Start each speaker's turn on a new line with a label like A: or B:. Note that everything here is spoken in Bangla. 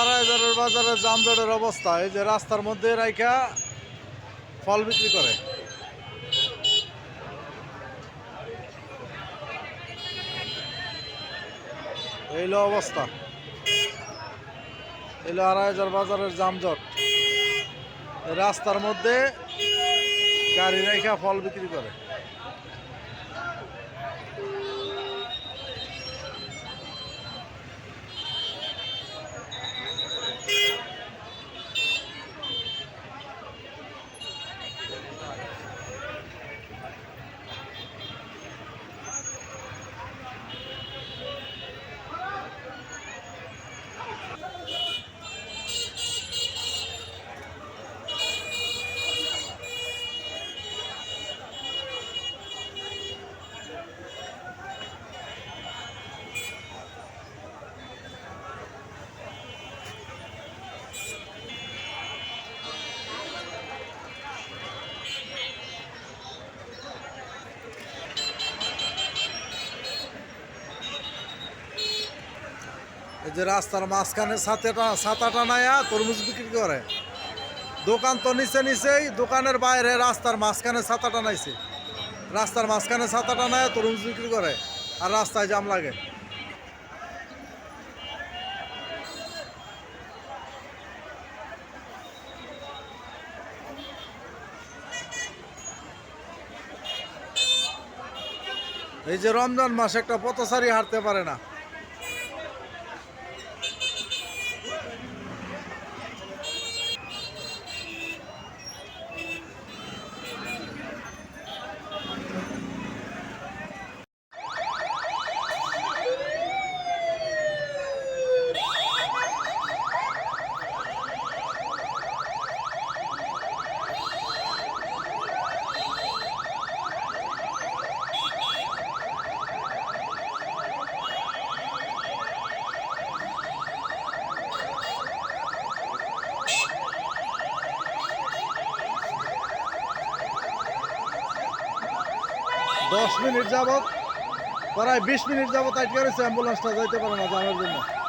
A: আড়াই হাজারের বাজারে জামজটের অবস্থা। এই যে রাস্তার মধ্যে রাইখা ফল বিক্রি করে। এইলো অবস্থা। এলো আড়াই হাজার বাজারের জামজট রাস্তার মধ্যে গাড়ি রেখা ফল বিক্রি করে। যে রাস্তার মাঝখানে ছাতাটা ছাতা টানায়া তরমুজ বিক্রি করে। দোকান তো নিচে নিচেই, দোকানের বাইরে রাস্তার মাঝখানে ছাতা টানাইছে রাস্তার মাঝখানে ছাতা টানায় তরমুজ বিক্রি করে, আর রাস্তায় জাম লাগে। এই যে রমজান মাস একটা পথচারী হাঁটতে পারে না। দশ মিনিট যাবত, প্রায় বিশ মিনিট যাবত আটকে রয়েছে অ্যাম্বুলেন্সটা, যাইতে পারে না জানার জন্য।